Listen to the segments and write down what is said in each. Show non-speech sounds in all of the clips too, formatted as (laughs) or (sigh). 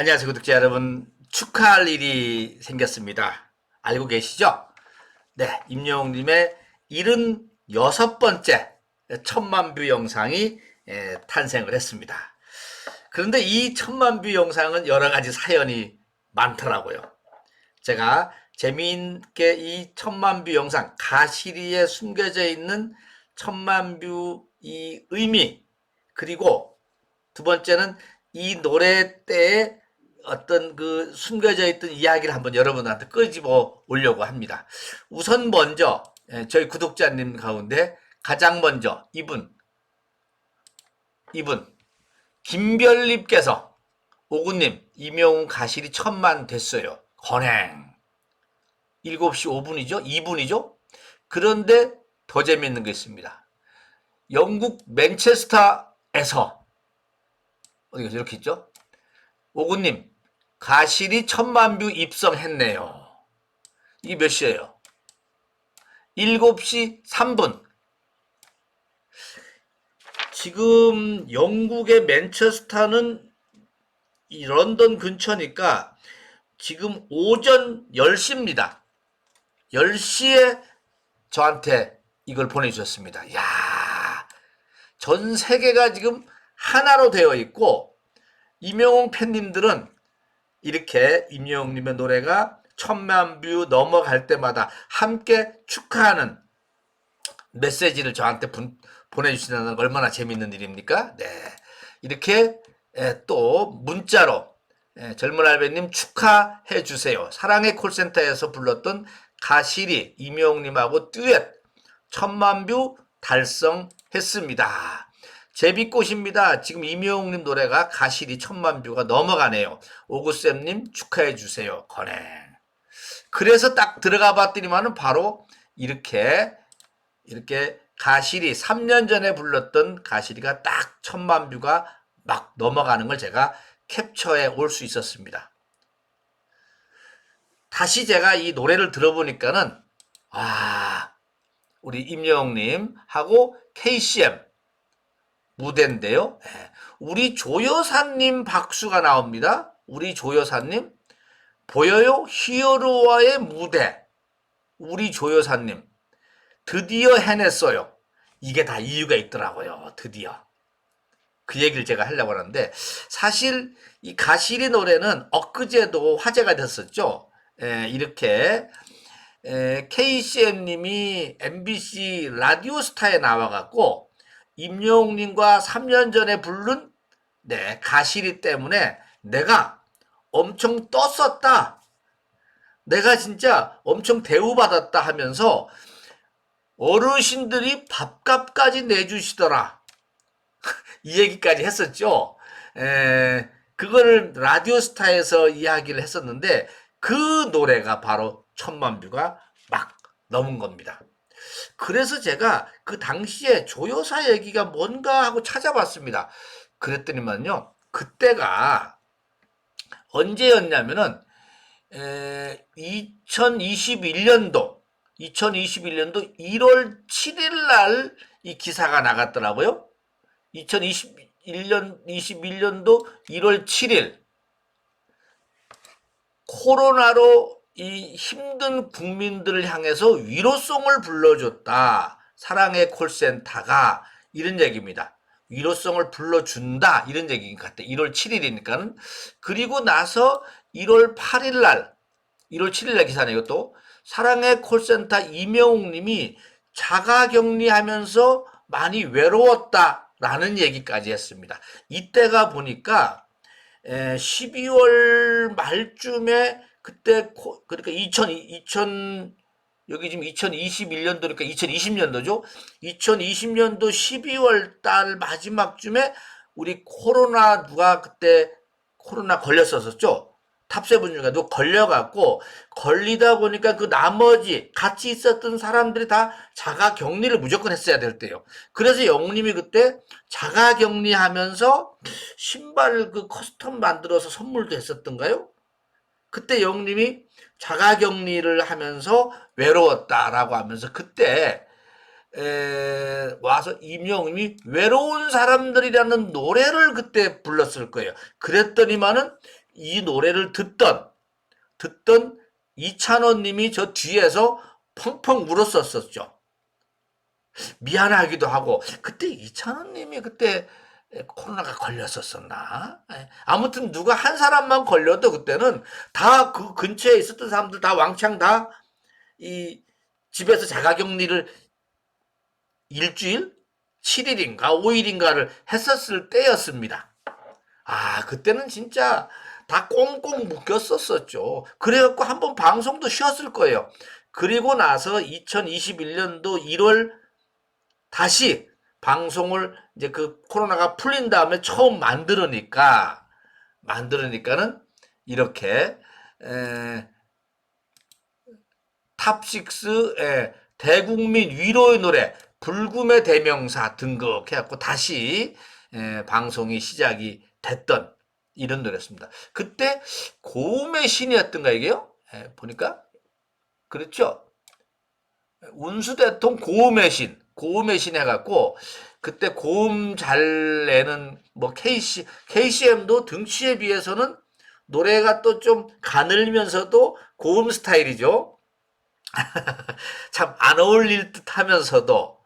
안녕하세요, 구독자 여러분. 축하할 일이 생겼습니다. 알고 계시죠? 네, 임영웅님의 76번째 천만 뷰 영상이 예, 탄생을 했습니다. 그런데 이 천만 뷰 영상은 여러 가지 사연이 많더라고요. 제가 재미있게 이 천만 뷰 영상, 가시리에 숨겨져 있는 천만 뷰 이 의미, 그리고 두 번째는 이 노래 때에 어떤 그 숨겨져 있던 이야기를 한번 여러분한테 끄집어 오려고 합니다. 우선 먼저 예, 저희 구독자님 가운데 가장 먼저 이분 이분 김별립께서 오구님 이명훈 가실이 천만 됐어요. 건행 7시 5분이죠? 2분이죠? 그런데 더 재밌는 게 있습니다. 영국 맨체스터에서 어디가 이렇게 있죠? 오구님 가실이 천만 뷰 입성했네요. 이게 몇 시예요? 7시 3분. 지금 영국의 맨체스터는 이 런던 근처니까 지금 오전 10시입니다. 10시에 저한테 이걸 보내주셨습니다. 야, 전 세계가 지금 하나로 되어 있고 임영웅 팬님들은 이렇게 임영웅님의 노래가 천만 뷰 넘어갈 때마다 함께 축하하는 메시지를 저한테 분- 보내주시는 거 얼마나 재밌는 일입니까? 네. 이렇게 에, 또 문자로 에, 젊은 알베님 축하해 주세요. 사랑의 콜센터에서 불렀던 가시리 임영웅님하고 듀엣 천만 뷰 달성했습니다. 제비꽃입니다. 지금 임영웅님 노래가 가시리 천만 뷰가 넘어가네요. 오구쌤님 축하해 주세요. 거네. 그래서 딱 들어가 봤더니만은 바로 이렇게 이렇게 가시리 3년 전에 불렀던 가시리가 딱 천만 뷰가 막 넘어가는 걸 제가 캡처해 올 수 있었습니다. 다시 제가 이 노래를 들어보니까는 아 우리 임영웅님 하고 KCM 무대인데요. 예. 우리 조여사님 박수가 나옵니다. 우리 조여사님 보여요? 히어로와의 무대. 우리 조여사님 드디어 해냈어요. 이게 다 이유가 있더라고요. 드디어. 그 얘기를 제가 하려고 하는데 사실 이 가시리 노래는 엊그제도 화제가 됐었죠. 에, 이렇게 KCM님이 MBC 라디오스타에 나와갖고 임영웅님과 3년 전에 부른 네, 가시리 때문에 내가 엄청 떴었다. 내가 진짜 엄청 대우받았다 하면서 어르신들이 밥값까지 내주시더라. (laughs) 이 얘기까지 했었죠. 에, 그거를 라디오스타에서 이야기를 했었는데 그 노래가 바로 천만 뷰가 막 넘은 겁니다. 그래서 제가 그 당시에 조여사 얘기가 뭔가 하고 찾아봤습니다. 그랬더니만요, 그때가 언제였냐면은 에, 2021년도 2021년도 1월 7일 날 이 기사가 나갔더라고요. 2021년 21년도 1월 7일 코로나로 이 힘든 국민들을 향해서 위로송을 불러줬다. 사랑의 콜센터가 이런 얘기입니다. 위로송을 불러준다 이런 얘기인 것 같아. 1월 7일이니까는 그리고 나서 1월 8일 날 1월 7일 날 기사네요 또 사랑의 콜센터 이명웅 님이 자가 격리하면서 많이 외로웠다 라는 얘기까지 했습니다. 이때가 보니까 12월 말쯤에 그때 코, 그러니까 2000, 2000 여기 지금 2021년도니까 2020년도죠. 2020년도 12월 달 마지막쯤에 우리 코로나 누가 그때 코로나 걸렸었었죠. 탑세븐 중에 누가 걸려갖고 걸리다 보니까 그 나머지 같이 있었던 사람들이 다 자가 격리를 무조건 했어야 될 때요. 그래서 영님이 그때 자가 격리하면서 신발 그 커스텀 만들어서 선물도 했었던가요? 그때 영님이 자가격리를 하면서 외로웠다라고 하면서 그때 에, 와서 임영웅이 외로운 사람들이라는 노래를 그때 불렀을 거예요. 그랬더니만은 이 노래를 듣던 듣던 이찬원 님이 저 뒤에서 펑펑 울었었었죠. 미안하기도 하고 그때 이찬원 님이 그때 코로나가 걸렸었었나? 예. 아무튼 누가 한 사람만 걸려도 그때는 다 그 근처에 있었던 사람들 다 왕창 다 이 집에서 자가격리를 일주일, 7일인가 5일인가를 했었을 때였습니다. 아, 그때는 진짜 다 꽁꽁 묶였었었죠. 그래갖고 한번 방송도 쉬었을 거예요. 그리고 나서 2021년도 1월 다시 방송을 이제 그 코로나가 풀린 다음에 처음 만들으니까 만들으니까는 이렇게 에, 탑6의 대국민 위로의 노래 불금의 대명사 등극해갖고 다시 에, 방송이 시작이 됐던 이런 노래였습니다. 그때 고음의 신이었던가 이게요? 에, 보니까 그렇죠. 운수대통 고음의 신, 고음의 신 해 갖고 그때 고음 잘 내는 뭐 KC, KCM도 등치에 비해서는 노래가 또 좀 가늘면서도 고음 스타일이죠. (laughs) 참 안 어울릴 듯 하면서도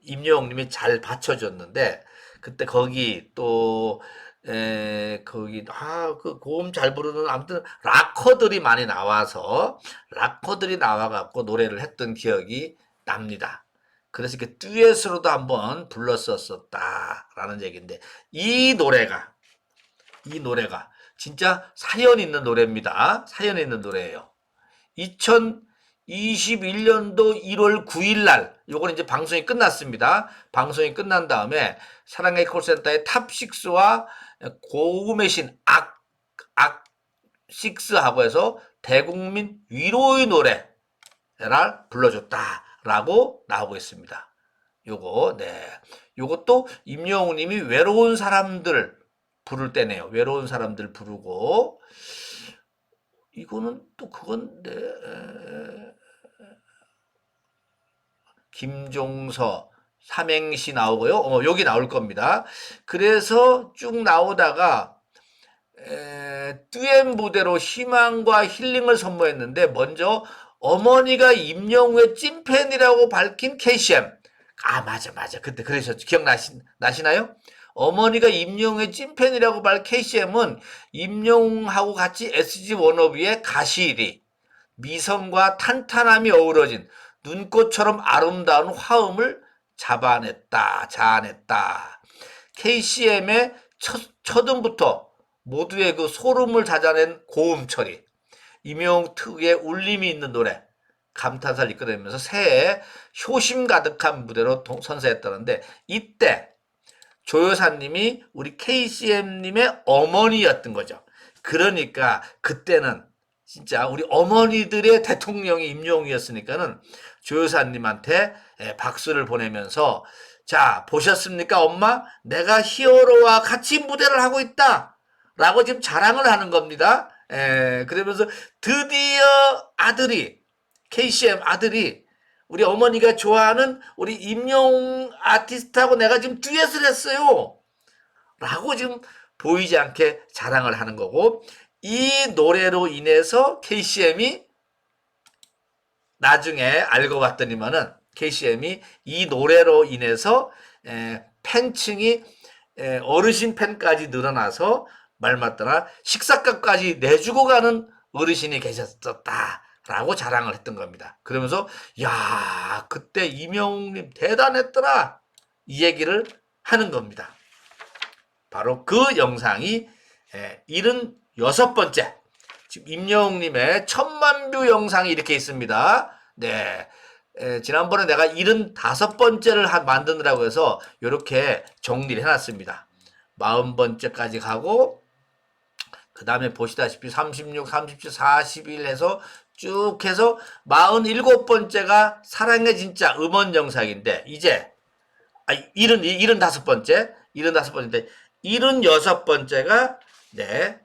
임영웅님이 잘 받쳐줬는데 그때 거기 또 에, 거기 아 그 고음 잘 부르는 아무튼 락커들이 많이 나와서 락커들이 나와갖고 노래를 했던 기억이 납니다. 그래서 이렇게 듀엣으로도 한번 불렀었었다라는 얘기인데 이 노래가 이 노래가 진짜 사연 있는 노래입니다. 사연 있는 노래예요. 2021년도 1월 9일 날 요거는 이제 방송이 끝났습니다. 방송이 끝난 다음에 사랑의 콜센터의 탑6와 고음의 신 악, 악, 6하고 해서 대국민 위로의 노래를 불러줬다 라고 나오고 있습니다. 요거, 네. 요것도 임영웅 님이 외로운 사람들 부를 때네요. 외로운 사람들 부르고. 이거는 또 그건데, 에, 김종서, 삼행시 나오고요. 어, 여기 나올 겁니다. 그래서 쭉 나오다가 에, 듀엣 무대로 희망과 힐링을 선보였는데 먼저 어머니가 임영웅의 찐팬이라고 밝힌 KCM. 아 맞아 맞아 그때 그러셨죠. 기억나시 나시나요? 어머니가 임영웅의 찐팬이라고 밝힌 KCM은 임영웅하고 같이 SG 워너비의 가시리 미성과 탄탄함이 어우러진 눈꽃처럼 아름다운 화음을 잡아냈다, 자아냈다. KCM의 첫, 첫 음부터 모두의 그 소름을 찾아낸 고음 처리, 임용 특유의 울림이 있는 노래, 감탄사를 이끌어내면서 새해 효심 가득한 무대로 동- 선사했다는데 이때 조여사님이 우리 KCM님의 어머니였던 거죠. 그러니까 그때는 진짜 우리 어머니들의 대통령이 임용이었으니까는 조여사님한테 예, 박수를 보내면서 자 보셨습니까 엄마 내가 히어로와 같이 무대를 하고 있다 라고 지금 자랑을 하는 겁니다 예, 그러면서 드디어 아들이 KCM 아들이 우리 어머니가 좋아하는 우리 임용 아티스트하고 내가 지금 듀엣을 했어요. 라고 지금 보이지 않게 자랑을 하는 거고 이 노래로 인해서 KCM이 나중에 알고 봤더니만은 KCM이 이 노래로 인해서 에, 팬층이 에, 어르신 팬까지 늘어나서 말 맞더라 식사값까지 내주고 가는 어르신이 계셨었다라고 자랑을 했던 겁니다. 그러면서 야 그때 이명웅님 대단했더라 이 얘기를 하는 겁니다. 바로 그 영상이 에, 76번째 지금 임영웅님의 천만 뷰 영상이 이렇게 있습니다. 네. 에, 지난번에 내가 75번째를 한, 만드느라고 해서 이렇게 정리를 해놨습니다. 40번째까지 가고, 그 다음에 보시다시피 36, 37, 41 해서 쭉 해서 47번째가 사랑의 진짜 음원 영상인데, 이제, 아, 70, 75번째, 75번째인데, 76번째가, 네,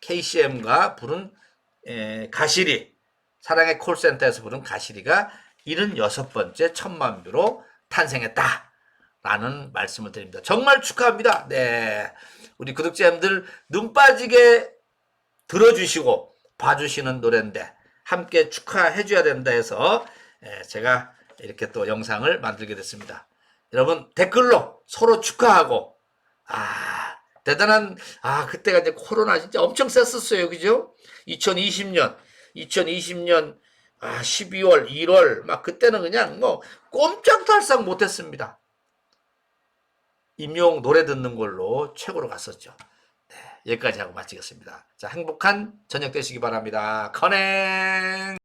KCM과 부른 에, 가시리. 사랑의 콜센터에서 부른 가시리가 76번째 천만 뷰로 탄생했다. 라는 말씀을 드립니다. 정말 축하합니다. 네. 우리 구독자님들 눈 빠지게 들어주시고 봐주시는 노래인데 함께 축하해 줘야 된다 해서 예, 제가 이렇게 또 영상을 만들게 됐습니다. 여러분 댓글로 서로 축하하고 아 대단한 아 그때가 이제 코로나 진짜 엄청 셌었어요 그죠 2020년 2020년 아 12월 1월 막 그때는 그냥 뭐상 못했습니다 임용 노래 듣는 걸로 최고로 갔었죠. 네, 여기까지 하고 마치겠습니다. 자 행복한 저녁 되시기 바랍니다. 커넥